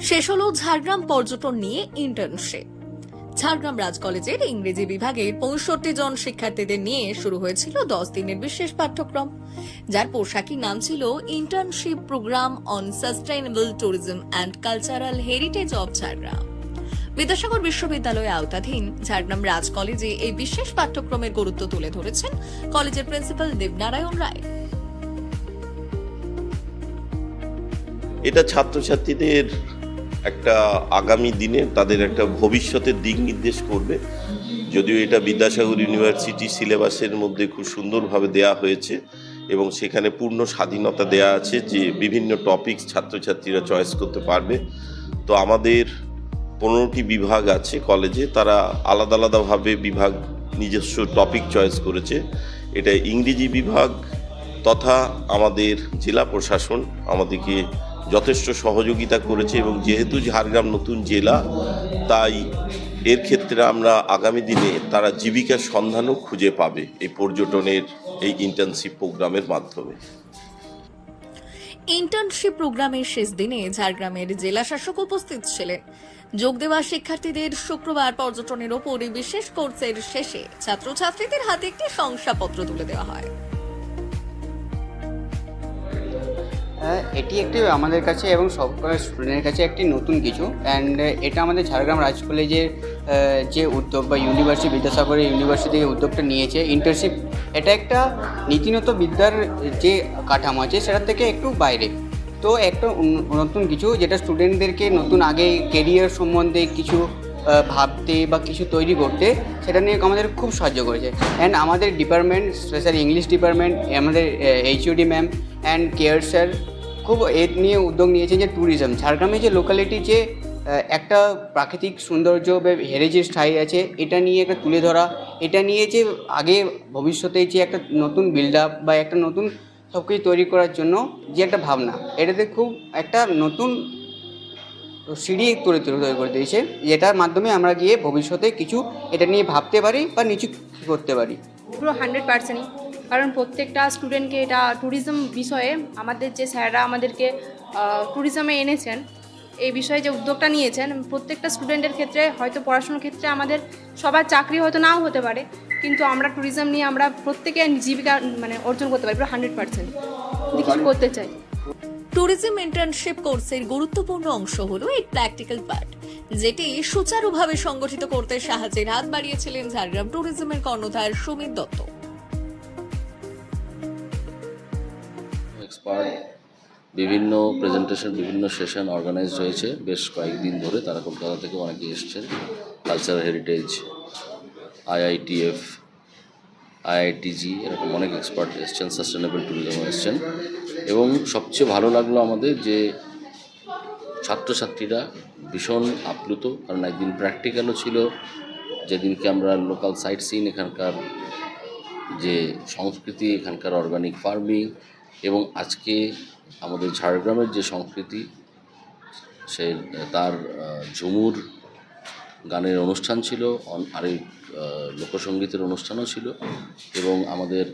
শেষ হলো ঝাড়গ্রাম পর্যটন নিয়ে ইন্টার্নশিপ ঝাড়গ্রাম রাজ কলেজের ইংরেজি বিভাগের পঁয়ষট্টি জন শিক্ষার্থীদের নিয়ে শুরু হয়েছিল দশ দিনের বিশেষ পাঠ্যক্রম, যার পোশাকি নাম ছিল internship program on sustainable tourism and cultural heritage of Jhargram. Vidyasagar বিশ্ববিদ্যালয়ে আওতাধীন ঝাড়গ্রাম রাজ কলেজে এই বিশেষ পাঠ্যক্রমের গুরুত্ব তুলে ধরেছেন কলেজের প্রিন্সিপাল দেবনারায়ণ রায়। এটা ছাত্রছাত্রীদের একটা আগামী দিনে তাদের একটা ভবিষ্যতের দিক নির্দেশ করবে। যদিও এটা বিদ্যাসাগর ইউনিভার্সিটি সিলেবাসের মধ্যে খুব সুন্দরভাবে দেয়া হয়েছে এবং সেখানে পূর্ণ স্বাধীনতা দেয়া আছে যে বিভিন্ন টপিকস ছাত্রছাত্রীরা চয়েস করতে পারবে। তো আমাদের পনেরোটি বিভাগ আছে কলেজে, তারা আলাদা আলাদাভাবে বিভাগ নিজস্ব টপিক চয়েস করেছে। এটা ইংরেজি বিভাগ তথা আমাদের জেলা প্রশাসন আমাদেরকে যথেষ্ট সহযোগিতা করেছে এবং যেহেতু ঝাড়গ্রাম নতুন জেলা, তাই এর ক্ষেত্রে আমরা আগামী দিনে তারা জীবিকার সন্ধানও খুঁজে পাবে এই পর্যটনের, এই ইন্টার্নশিপ প্রোগ্রামের মাধ্যমে। ইন্টার্নশিপ প্রোগ্রামের শেষ দিনে ঝাড়গ্রামের জেলা শাসক উপস্থিত ছিলেন। যোগ দেওয়া শিক্ষার্থীদের শুক্রবার পর্যটনের ওপর বিশেষ কোর্সের শেষে ছাত্রছাত্রীদের হাতে একটি শংসাপত্র তুলে দেওয়া হয়। এটি একটি আমাদের কাছে এবং সব স্টুডেন্টের কাছে একটি নতুন কিছু। অ্যান্ড এটা আমাদের ঝাড়গ্রাম রাজ কলেজের যে উদ্যোগ বা ইউনিভার্সিটি বিদ্যাসাগরের ইউনিভার্সিটি উদ্যোগটা নিয়েছে। ইন্টার্নশিপ এটা একটা নীতিনত বিদ্যার যে কাঠামো আছে, সেটার থেকে একটু বাইরে। তো একটা নতুন কিছু, যেটা স্টুডেন্টদেরকে নতুন আগে কেরিয়ার সম্বন্ধে কিছু ভাবতে বা কিছু তৈরি করতে সেটা নিয়ে আমাদের খুব সাহায্য করেছে। অ্যান্ড আমাদের ডিপার্টমেন্ট স্পেশালি ইংলিশ ডিপার্টমেন্ট আমাদের HOD ma'am and care sir খুব এর নিয়ে উদ্যোগ নিয়েছে যে ট্যুরিজম ঝাড়গ্রামে যে লোকালিটি যে একটা প্রাকৃতিক সৌন্দর্য বা হেরিটেজ ঠাই আছে, এটা নিয়ে একটা তুলে ধরা, এটা নিয়ে যে আগে ভবিষ্যতে যে একটা নতুন বিল্ড আপ বা একটা নতুন সব কিছু তৈরি করার জন্য যে একটা ভাবনা, এটাতে খুব একটা নতুন সিঁড়ি তুলে তৈরি করে দিয়েছে। যেটার মাধ্যমে আমরা গিয়ে ভবিষ্যতে কিছু এটা নিয়ে ভাবতে পারি বা নিচু করতে পারি। পুরো হান্ড্রেড পার্সেন্টই। কারণ প্রত্যেকটা স্টুডেন্টকে এটা ট্যুরিজম বিষয়ে আমাদের যে স্যাররা আমাদেরকে ট্যুরিজমে এনেছেন এই বিষয়ে যে উদ্যোগটা নিয়েছেন প্রত্যেকটা স্টুডেন্টের ক্ষেত্রে হয়তো পড়াশোনার ক্ষেত্রে আমাদের সবার চাকরি হয়তো নাও হতে পারে কিন্তু আমরা ট্যুরিজম নিয়ে আমরা প্রত্যেকে জীবিকা মানে অর্জন করতে পারি পুরো হান্ড্রেড পার্সেন্ট কিছু করতে চাই। ট্যুরিজম ইন্টার্নশিপ কোর্সের গুরুত্বপূর্ণ অংশ হলো এই প্র্যাকটিক্যাল পার্ট যেটি সুচারুভাবে সংগঠিত করতে সাহায্যের হাত বাড়িয়েছিলেন ঝাড়গ্রাম ট্যুরিজমের কর্ণধার সুমিত দত্ত। বিভিন্ন প্রেজেন্টেশন বিভিন্ন সেশন অর্গানাইজ হয়েছে। বেশ কয়েকদিন ধরে তারা কলকাতা থেকে অনেকে এসছেন। কালচারাল হেরিটেজ আইআইটিএফ আইআইটিজি, এরকম অনেক এক্সপার্ট এসছেন সাস্টেনেবল ট্যুরিজম এসছেন। এবং সবচেয়ে ভালো লাগল আমাদের যে ছাত্রছাত্রীরা ভীষণ আপ্লুত, কারণ একদিন প্র্যাকটিক্যালও ছিল যেদিনকে আমরা লোকাল সাইট সিন এখানকার যে সংস্কৃতি, এখানকার অর্গানিক ফার্মিং এবং আজকে আমাদের ঝাড়গ্রামের যে সংস্কৃতি, সে তার ঝুমুর গানের অনুষ্ঠান ছিল আরেক লোকসঙ্গীতের অনুষ্ঠানও ছিল এবং আমাদের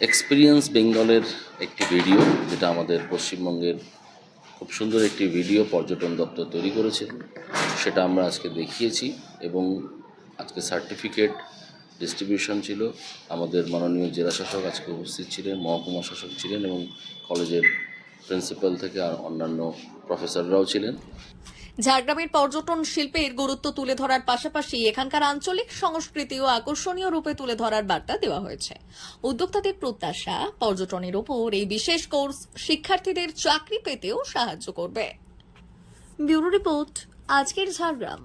এক্সপিরিয়েন্স বেঙ্গলের একটি ভিডিও যেটা আমাদের পশ্চিমবঙ্গের খুব সুন্দর একটি ভিডিও পর্যটন দপ্তর তৈরি করেছে। সেটা আমরা আজকে দেখিয়েছি এবং আজকে সার্টিফিকেট ডিস্ট্রিবিউশন ছিল। আমাদের মাননীয় জেলা শাসক আজকে উপস্থিত ছিলেন, মহকুমা শাসক ছিলেন এবং কলেজের প্রিন্সিপাল থেকে আর অন্যান্য প্রফেসররাও ছিলেন। ঝাড়গ্রামের পর্যটন শিল্পের গুরুত্ব তুলে ধরার পাশাপাশি এখানকার আঞ্চলিক সংস্কৃতি ও আকর্ষণীয় রূপে তুলে ধরার বার্তা দেওয়া হয়েছে। উদ্যোক্তাদের প্রত্যাশা পর্যটনের ওপর এই বিশেষ কোর্স শিক্ষার্থীদের চাকরি পেতেও সাহায্য করবে। ব্যুরো রিপোর্ট, আজকের ঝাড়গ্রাম।